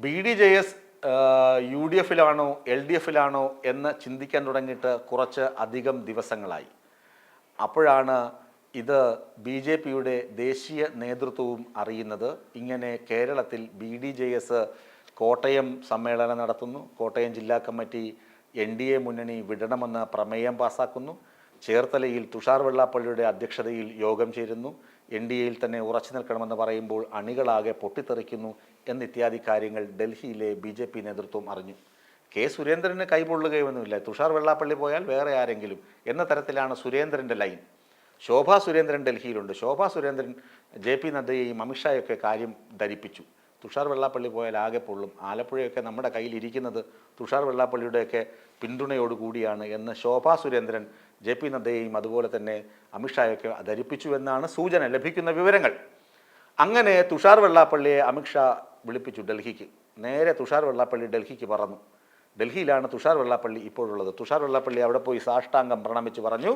B D J S U D എഫിലാണോ L D എഫിലാണോ എന്ന് ചിന്തിക്കാൻ തുടങ്ങിയിട്ട് കുറച്ച് അധികം ദിവസങ്ങളായി. അപ്പോഴാണ് ഇത് ബി ജെ പിയുടെ ദേശീയ നേതൃത്വവും അറിയുന്നത്. ഇങ്ങനെ കേരളത്തിൽ B D J S Kottayam സമ്മേളനം നടത്തുന്നു. കോട്ടയം ജില്ലാ കമ്മിറ്റി എൻ ഡി എ മുന്നണി വിടണമെന്ന് പ്രമേയം പാസാക്കുന്നു. ചേർത്തലയിൽ തുഷാർ വെള്ളാപ്പള്ളിയുടെ അധ്യക്ഷതയിൽ യോഗം ചേരുന്നു. എൻ ഡി എയിൽ തന്നെ ഉറച്ചു നിൽക്കണമെന്ന് പറയുമ്പോൾ അണികളാകെ പൊട്ടിത്തെറിക്കുന്നു എന്നിത്യാദി കാര്യങ്ങൾ ഡൽഹിയിലെ ബി ജെ പി നേതൃത്വം അറിഞ്ഞു. കെ സുരേന്ദ്രന് കൈപൊള്ളുകയൊന്നുമില്ല. തുഷാർ വെള്ളാപ്പള്ളി പോയാൽ വേറെ ആരെങ്കിലും എന്ന തരത്തിലാണ് സുരേന്ദ്രന്റെ ലൈൻ. ശോഭാ സുരേന്ദ്രൻ ഡൽഹിയിലുണ്ട്. ശോഭാ സുരേന്ദ്രൻ ജെ പി നദ്ദയെയും അമിത്ഷായൊക്കെ കാര്യം ധരിപ്പിച്ചു. തുഷാർ വെള്ളാപ്പള്ളി പോയാൽ ആകെ പൊള്ളും. ആലപ്പുഴയൊക്കെ നമ്മുടെ കയ്യിലിരിക്കുന്നത് തുഷാർ വെള്ളാപ്പള്ളിയുടെയൊക്കെ പിന്തുണയോടുകൂടിയാണ് എന്ന് ശോഭാ സുരേന്ദ്രൻ ജെ പി നദ്ദയെയും അതുപോലെ തന്നെ അമിത്ഷായൊക്കെ ധരിപ്പിച്ചു എന്നാണ് സൂചന ലഭിക്കുന്ന വിവരങ്ങൾ. അങ്ങനെ തുഷാർ വെള്ളാപ്പള്ളിയെ അമിത്ഷാ വിളിപ്പിച്ചു ഡൽഹിക്ക്. നേരെ തുഷാർ വെള്ളാപ്പള്ളി ഡൽഹിക്ക് പറഞ്ഞു ഡൽഹിയിലാണ് തുഷാർ വെള്ളാപ്പള്ളി ഇപ്പോഴുള്ളത്. തുഷാർ വെള്ളാപ്പള്ളി അവിടെ പോയി സാഷ്ടാംഗം പ്രണമിച്ച് പറഞ്ഞു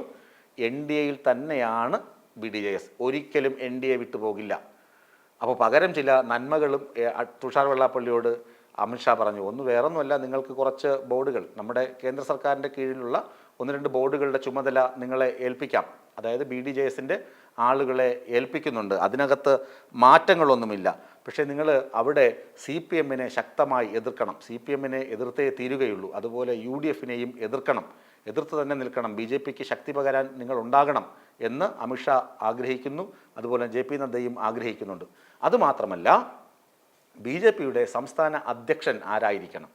എൻ ഡി എയിൽ തന്നെയാണ് ബി ഡി ജെ എസ്. ഒരിക്കലും എൻ ഡി എ വിട്ടുപോകില്ല. അപ്പോൾ പകരം ചില നന്മകളും തുഷാർ വെള്ളാപ്പള്ളിയോട് അമിത്ഷാ പറഞ്ഞു. ഒന്ന് വേറൊന്നുമല്ല നിങ്ങൾക്ക് കുറച്ച് ബോർഡുകൾ നമ്മുടെ കേന്ദ്ര സർക്കാരിന്റെ കീഴിലുള്ള ഒന്ന് രണ്ട് ബോർഡുകളുടെ ചുമതല നിങ്ങളെ ഏൽപ്പിക്കാം. അതായത് ബി ഡി ജെ എസിന്റെ ആളുകളെ ഏൽപ്പിക്കുന്നുണ്ട്. അതിനകത്ത് മാറ്റങ്ങളൊന്നുമില്ല. പക്ഷേ നിങ്ങൾ അവിടെ സി പി എമ്മിനെ ശക്തമായി എതിർക്കണം. സി പി എമ്മിനെ എതിർത്തേ തീരുകയുള്ളൂ. അതുപോലെ യു ഡി എഫിനെയും എതിർക്കണം. എതിർത്ത് തന്നെ നിൽക്കണം. ബി ജെ പിക്ക് ശക്തി പകരാൻ നിങ്ങൾ ഉണ്ടാകണം എന്ന് അമിത്ഷാ ആഗ്രഹിക്കുന്നു. അതുപോലെ ജെ പി നദ്ദയും ആഗ്രഹിക്കുന്നുണ്ട്. അതുമാത്രമല്ല ബി ജെ പിയുടെ സംസ്ഥാന അധ്യക്ഷൻ ആരായിരിക്കണം?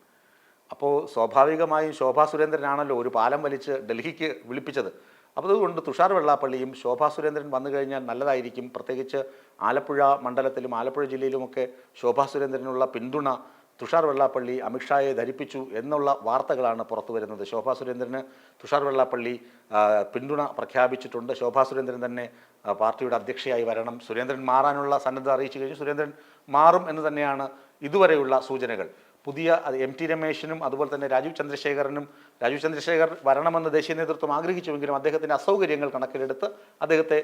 അപ്പോൾ സ്വാഭാവികമായും ശോഭാ സുരേന്ദ്രനാണല്ലോ ഒരു പാലം വലിച്ച് ഡൽഹിക്ക് വിളിപ്പിച്ചത്. അപ്പോൾ അതുകൊണ്ട് തുഷാർ വെള്ളാപ്പള്ളിയും ശോഭാ സുരേന്ദ്രൻ വന്നു കഴിഞ്ഞാൽ നല്ലതായിരിക്കും. പ്രത്യേകിച്ച് ആലപ്പുഴ മണ്ഡലത്തിലും ആലപ്പുഴ ജില്ലയിലുമൊക്കെ ശോഭാ സുരേന്ദ്രനുള്ള പിന്തുണ തുഷാർ വെള്ളാപ്പള്ളി അമിത്ഷായെ ധരിപ്പിച്ചു എന്നുള്ള വാർത്തകളാണ് പുറത്തു വരുന്നത്. ശോഭാ സുരേന്ദ്രന് തുഷാർ വെള്ളാപ്പള്ളി പിന്തുണ പ്രഖ്യാപിച്ചിട്ടുണ്ട്. ശോഭാ സുരേന്ദ്രൻ തന്നെ പാർട്ടിയുടെ അധ്യക്ഷയായി വരണം. സുരേന്ദ്രൻ മാറാനുള്ള സന്നദ്ധത അറിയിച്ചു കഴിഞ്ഞു. സുരേന്ദ്രൻ മാറും എന്ന് തന്നെയാണ് ഇതുവരെയുള്ള സൂചനകൾ. പുതിയ എം ടി രമേശിനും അതുപോലെ തന്നെ രാജീവ് ചന്ദ്രശേഖരനും രാജീവ് ചന്ദ്രശേഖർ വരണമെന്ന് ദേശീയ നേതൃത്വം ആഗ്രഹിച്ചുവെങ്കിലും അദ്ദേഹത്തിന്റെ അസൗകര്യങ്ങൾ കണക്കിലെടുത്ത് അദ്ദേഹത്തെ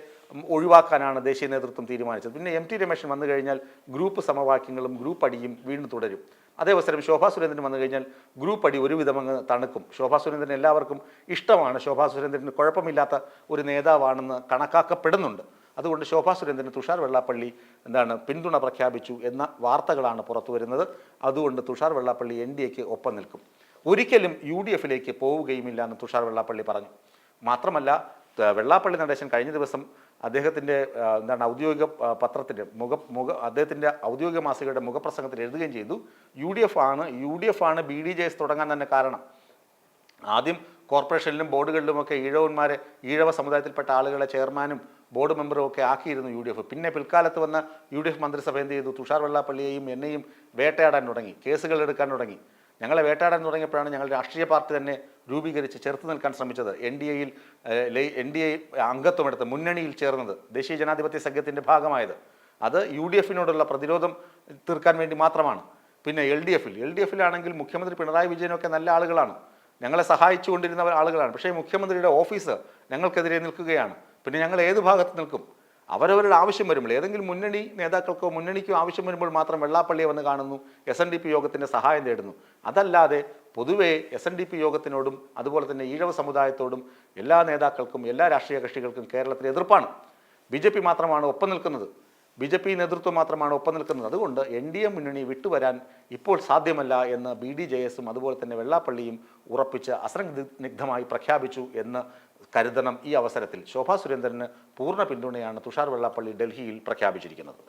ഒഴിവാക്കാനാണ് ദേശീയ നേതൃത്വം തീരുമാനിച്ചത്. പിന്നെ എം ടി രമേശൻ വന്നു കഴിഞ്ഞാൽ ഗ്രൂപ്പ് സമവാക്യങ്ങളും ഗ്രൂപ്പ് അടിയും വീണ്ടും തുടരും. അതേ അവസരം ശോഭാ സുരേന്ദ്രൻ വന്നു കഴിഞ്ഞാൽ ഗ്രൂപ്പ് അടി ഒരുവിധം അങ്ങ് തണുക്കും. ശോഭാ സുരേന്ദ്രൻ എല്ലാവർക്കും ഇഷ്ടമാണ്. ശോഭാ സുരേന്ദ്രന് കുഴപ്പമില്ലാത്ത ഒരു നേതാവാണെന്ന് കണക്കാക്കപ്പെടുന്നുണ്ട്. അതുകൊണ്ട് ശോഭാ സുരേന്ദ്രന് തുഷാർ വെള്ളാപ്പള്ളി എന്താണ് പിന്തുണ പ്രഖ്യാപിച്ചു എന്ന വാർത്തകളാണ് പുറത്തു വരുന്നത്. അതുകൊണ്ട് തുഷാർ വെള്ളാപ്പള്ളി എൻ ഡി എക്ക് ഒപ്പം നിൽക്കും. ഒരിക്കലും യു ഡി എഫിലേക്ക് പോവുകയുമില്ല എന്ന് തുഷാർ വെള്ളാപ്പള്ളി പറഞ്ഞു. മാത്രമല്ല വെള്ളാപ്പള്ളി നടേശൻ കഴിഞ്ഞ ദിവസം അദ്ദേഹത്തിന്റെ എന്താണ് ഔദ്യോഗിക പത്രത്തിന്റെ മുഖ മുഖ അദ്ദേഹത്തിന്റെ ഔദ്യോഗിക മാസികയുടെ മുഖപ്രസംഗത്തിൽ എഴുതുകയും ചെയ്തു. യു ഡി എഫ് ആണ് യു ഡി എഫ് ആണ് ബി ഡി ജെ എസ് തുടങ്ങാൻ തന്നെ കാരണം. ആദ്യം കോർപ്പറേഷനിലും ബോർഡുകളിലുമൊക്കെ ഈഴവന്മാരെ ഈഴവ സമുദായത്തിൽപ്പെട്ട ആളുകളെ ചെയർമാനും ബോർഡ് മെമ്പറും ഒക്കെ ആക്കിയിരുന്നു യു ഡി എഫ്. പിന്നെ പിൽക്കാലത്ത് വന്ന യു ഡി എഫ് മന്ത്രിസഭ എന്ത് ചെയ്തു? തുഷാർ വെള്ളാപ്പള്ളിയെയും എന്നെയും വേട്ടയാടാൻ തുടങ്ങി കേസുകൾ എടുക്കാൻ തുടങ്ങി. ഞങ്ങളെ വേട്ടയാടാൻ തുടങ്ങിയപ്പോഴാണ് ഞങ്ങൾ രാഷ്ട്രീയ പാർട്ടി തന്നെ രൂപീകരിച്ച് ചെറുത്ത് നിൽക്കാൻ ശ്രമിച്ചത്. എൻ ഡി എയിൽ എൻ ഡി എ അംഗത്വമെടുത്ത് മുന്നണിയിൽ ചേർന്നത് ദേശീയ ജനാധിപത്യ സംഘത്തിന്റെ ഭാഗമായത്. അത് യു ഡി എഫിനോടുള്ള പ്രതിരോധം തീർക്കാൻ വേണ്ടി മാത്രമാണ്. പിന്നെ എൽ ഡി എഫിൽ എൽ ഡി എഫിലാണെങ്കിൽ മുഖ്യമന്ത്രി പിണറായി വിജയനൊക്കെ നല്ല ആളുകളാണ്. ഞങ്ങളെ സഹായിച്ചുകൊണ്ടിരുന്ന ആളുകളാണ്. പക്ഷേ മുഖ്യമന്ത്രിയുടെ ഓഫീസ് ഞങ്ങൾക്കെതിരെ നിൽക്കുകയാണ്. പിന്നെ ഞങ്ങൾ ഏത് ഭാഗത്ത് നിൽക്കും? അവരവരുടെ ആവശ്യം വരുമ്പോൾ ഏതെങ്കിലും മുന്നണി നേതാക്കൾക്കോ മുന്നണിക്കോ ആവശ്യം വരുമ്പോൾ മാത്രം വെള്ളാപ്പള്ളിയെ വന്ന് കാണുന്നു എസ് എൻ ഡി പി യോഗത്തിന്റെ സഹായം തേടുന്നു. അതല്ലാതെ പൊതുവേ എസ് എൻ ഡി പി യോഗത്തിനോടും അതുപോലെ തന്നെ ഈഴവ സമുദായത്തോടും എല്ലാ നേതാക്കൾക്കും എല്ലാ രാഷ്ട്രീയ കക്ഷികൾക്കും കേരളത്തിൽ എതിർപ്പാണ്. ബി ജെ പി മാത്രമാണ് ഒപ്പം നിൽക്കുന്നത്. ബി ജെ പി നേതൃത്വം മാത്രമാണ് ഒപ്പം നിൽക്കുന്നത്. അതുകൊണ്ട് എൻ ഡി എ മുന്നണി വിട്ടുവരാൻ ഇപ്പോൾ സാധ്യമല്ല എന്ന് ബി ഡി ജെ എസും അതുപോലെ തന്നെ വെള്ളാപ്പള്ളിയും ഉറപ്പിച്ച് അസംദിഗ്ധമായി പ്രഖ്യാപിച്ചു എന്ന് കരുതണം ഈ അവസരത്തിൽ. ശോഭാ സുരേന്ദ്രന് പൂർണ പിന്തുണയാണ് തുഷാർ വെള്ളാപ്പള്ളി ഡൽഹിയിൽ പ്രഖ്യാപിച്ചിരിക്കുന്നത്.